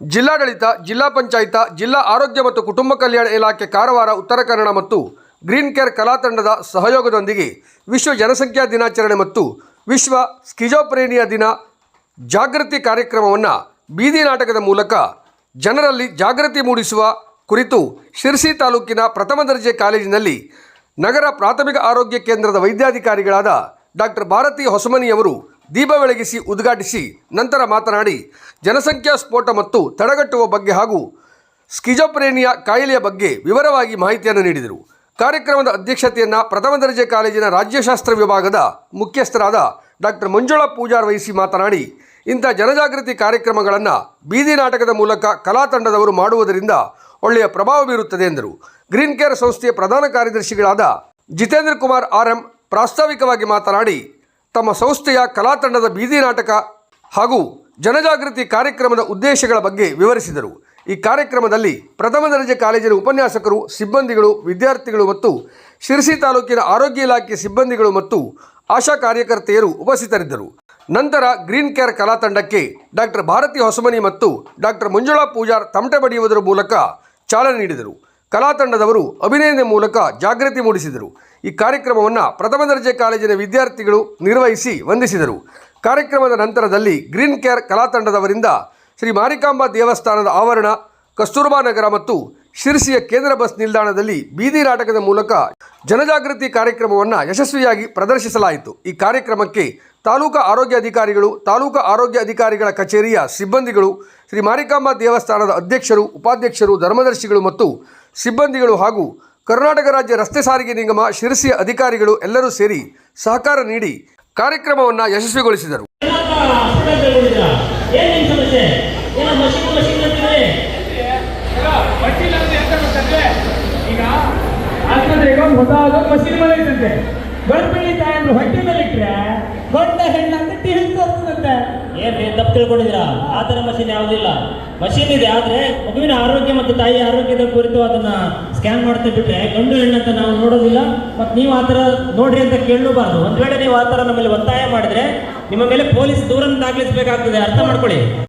ಜಿಲ್ಲಾಡಳಿತ, ಜಿಲ್ಲಾ ಪಂಚಾಯತ, ಜಿಲ್ಲಾ ಆರೋಗ್ಯ ಮತ್ತು ಕುಟುಂಬ ಕಲ್ಯಾಣ ಇಲಾಖೆ ಕಾರವಾರ, ಉತ್ತರ ಕನ್ನಡ ಮತ್ತು ಗ್ರೀನ್ ಕೇರ್ ಕಲಾ ತಂಡದ ಸಹಯೋಗದೊಂದಿಗೆ ವಿಶ್ವ ಜನಸಂಖ್ಯಾ ದಿನಾಚರಣೆ ಮತ್ತು ವಿಶ್ವ ಸ್ಕಿಜೋಪ್ರೇನಿಯಾ ದಿನ ಜಾಗೃತಿ ಕಾರ್ಯಕ್ರಮವನ್ನು ಬೀದಿ ನಾಟಕದ ಮೂಲಕ ಜನರಲ್ಲಿ ಜಾಗೃತಿ ಮೂಡಿಸುವ ಕುರಿತು ಶಿರ್ಸಿ ತಾಲೂಕಿನ ಪ್ರಥಮ ದರ್ಜೆ ಕಾಲೇಜಿನಲ್ಲಿ ನಗರ ಪ್ರಾಥಮಿಕ ಆರೋಗ್ಯ ಕೇಂದ್ರದ ವೈದ್ಯಾಧಿಕಾರಿಗಳಾದ ಡಾಕ್ಟರ್ ಭಾರತಿ ಹೊಸಮನಿಯವರು ದೀಪ ಬೆಳಗಿಸಿ ಉದ್ಘಾಟಿಸಿ ನಂತರ ಮಾತನಾಡಿ, ಜನಸಂಖ್ಯಾ ಸ್ಫೋಟ ಮತ್ತು ತಡೆಗಟ್ಟುವ ಬಗ್ಗೆ ಹಾಗೂ ಸ್ಕಿಜೋಪ್ರೇನಿಯಾ ಕಾಯಿಲೆಯ ಬಗ್ಗೆ ವಿವರವಾಗಿ ಮಾಹಿತಿಯನ್ನು ನೀಡಿದರು. ಕಾರ್ಯಕ್ರಮದ ಅಧ್ಯಕ್ಷತೆಯನ್ನು ಪ್ರಥಮ ದರ್ಜೆ ಕಾಲೇಜಿನ ರಾಜ್ಯಶಾಸ್ತ್ರ ವಿಭಾಗದ ಮುಖ್ಯಸ್ಥರಾದ ಡಾಕ್ಟರ್ ಮಂಜುಳಾ ಪೂಜಾರ್ ವಹಿಸಿ ಮಾತನಾಡಿ, ಇಂಥ ಜನಜಾಗೃತಿ ಕಾರ್ಯಕ್ರಮಗಳನ್ನು ಬೀದಿ ನಾಟಕದ ಮೂಲಕ ಕಲಾ ತಂಡದವರು ಮಾಡುವುದರಿಂದ ಒಳ್ಳೆಯ ಪ್ರಭಾವ ಬೀರುತ್ತದೆ ಎಂದರು. ಗ್ರೀನ್ ಕೇರ್ ಸಂಸ್ಥೆಯ ಪ್ರಧಾನ ಕಾರ್ಯದರ್ಶಿಗಳಾದ ಜಿತೇಂದ್ರ ಕುಮಾರ್ ಆರ್ ಎಂ ಪ್ರಾಸ್ತಾವಿಕವಾಗಿ ಮಾತನಾಡಿ ತಮ್ಮ ಸಂಸ್ಥೆಯ ಕಲಾತಂಡದ ಬೀದಿ ನಾಟಕ ಹಾಗೂ ಜನಜಾಗೃತಿ ಕಾರ್ಯಕ್ರಮದ ಉದ್ದೇಶಗಳ ಬಗ್ಗೆ ವಿವರಿಸಿದರು. ಈ ಕಾರ್ಯಕ್ರಮದಲ್ಲಿ ಪ್ರಥಮ ದರ್ಜೆ ಕಾಲೇಜಿನ ಉಪನ್ಯಾಸಕರು, ಸಿಬ್ಬಂದಿಗಳು, ವಿದ್ಯಾರ್ಥಿಗಳು ಮತ್ತು ಶಿರಸಿ ತಾಲೂಕಿನ ಆರೋಗ್ಯ ಇಲಾಖೆ ಸಿಬ್ಬಂದಿಗಳು ಮತ್ತು ಆಶಾ ಕಾರ್ಯಕರ್ತೆಯರು ಉಪಸ್ಥಿತರಿದ್ದರು. ನಂತರ ಗ್ರೀನ್ ಕೇರ್ ಕಲಾ ತಂಡಕ್ಕೆ ಡಾಕ್ಟರ್ ಭಾರತಿ ಹೊಸಮನಿ ಮತ್ತು ಡಾಕ್ಟರ್ ಮಂಜುಳಾ ಪೂಜಾರ್ ತಮಟೆ ಬಡಿಯುವುದರ ಮೂಲಕ ಚಾಲನೆ ನೀಡಿದರು. ಕಲಾ ತಂಡದವರು ಅಭಿನಯದ ಮೂಲಕ ಜಾಗೃತಿ ಮೂಡಿಸಿದರು. ಈ ಕಾರ್ಯಕ್ರಮವನ್ನು ಪ್ರಥಮ ದರ್ಜೆ ಕಾಲೇಜಿನ ವಿದ್ಯಾರ್ಥಿಗಳು ನಿರ್ವಹಿಸಿ ವಂದಿಸಿದರು. ಕಾರ್ಯಕ್ರಮದ ನಂತರದಲ್ಲಿ ಗ್ರೀನ್ ಕೇರ್ ಕಲಾತಂಡದವರಿಂದ ಶ್ರೀ ಮಾರಿಕಾಂಬಾ ದೇವಸ್ಥಾನದ ಆವರಣ, ಕಸ್ತೂರ್ಬಾ ನಗರ ಮತ್ತು ಶಿರ್ಸಿಯ ಕೇಂದ್ರ ಬಸ್ ನಿಲ್ದಾಣದಲ್ಲಿ ಬೀದಿ ನಾಟಕದ ಮೂಲಕ ಜನಜಾಗೃತಿ ಕಾರ್ಯಕ್ರಮವನ್ನು ಯಶಸ್ವಿಯಾಗಿ ಪ್ರದರ್ಶಿಸಲಾಯಿತು. ಈ ಕಾರ್ಯಕ್ರಮಕ್ಕೆ ತಾಲೂಕಾ ಆರೋಗ್ಯ ಅಧಿಕಾರಿಗಳು, ತಾಲೂಕಾ ಆರೋಗ್ಯ ಅಧಿಕಾರಿಗಳ ಕಚೇರಿಯ ಸಿಬ್ಬಂದಿಗಳು, ಶ್ರೀ ಮಾರಿಕಾಂಬಾ ದೇವಸ್ಥಾನದ ಅಧ್ಯಕ್ಷರು, ಉಪಾಧ್ಯಕ್ಷರು, ಧರ್ಮದರ್ಶಿಗಳು ಮತ್ತು ಸಿಬ್ಬಂದಿಗಳು ಹಾಗೂ ಕರ್ನಾಟಕ ರಾಜ್ಯ ರಸ್ತೆ ಸಾರಿಗೆ ನಿಗಮ ಶಿರಸಿಯ ಅಧಿಕಾರಿಗಳು ಎಲ್ಲರೂ ಸೇರಿ ಸಹಕಾರ ನೀಡಿ ಕಾರ್ಯಕ್ರಮವನ್ನು ಯಶಸ್ವಿಗೊಳಿಸಿದರು. ಹೊಟ್ಟೆ ಮೇಲೆ ಇಟ್ರೆ ಗಂಡ ಹೆಣ್ಣಂತ ಟಿವಿ ತೋರಿಸ್ತದಂತೆ ಏನ್ರಿ ತಪ್ಪು ತಿಳ್ಕೊಂಡಿದ್ದೀರಾ? ಆ ಥರ ಮಷೀನ್ ಯಾವುದಿಲ್ಲ ಮಷೀನ್ ಇದೆ, ಆದ್ರೆ ಮಗುವಿನ ಆರೋಗ್ಯ ಮತ್ತು ತಾಯಿ ಆರೋಗ್ಯದ ಕುರಿತು ಅದನ್ನ ಸ್ಕ್ಯಾನ್ ಮಾಡ್ತಾ ಬಿಟ್ರೆ ಗಂಡು ಹೆಣ್ಣಂತ ನಾವು ನೋಡೋದಿಲ್ಲ. ಮತ್ತು ನೀವು ಆ ಥರ ನೋಡ್ರಿ ಅಂತ ಕೇಳಲೂಬಾರ್ದು ಒಂದ್ ವೇಳೆ ನೀವು ಆ ಥರ ನಮ್ಮಲ್ಲಿ ಒತ್ತಾಯ ಮಾಡಿದ್ರೆ ನಿಮ್ಮ ಮೇಲೆ ಪೊಲೀಸ್ ದೂರನ್ನು ದಾಖಲಿಸಬೇಕಾಗ್ತದೆ. ಅರ್ಥ ಮಾಡ್ಕೊಳ್ಳಿ.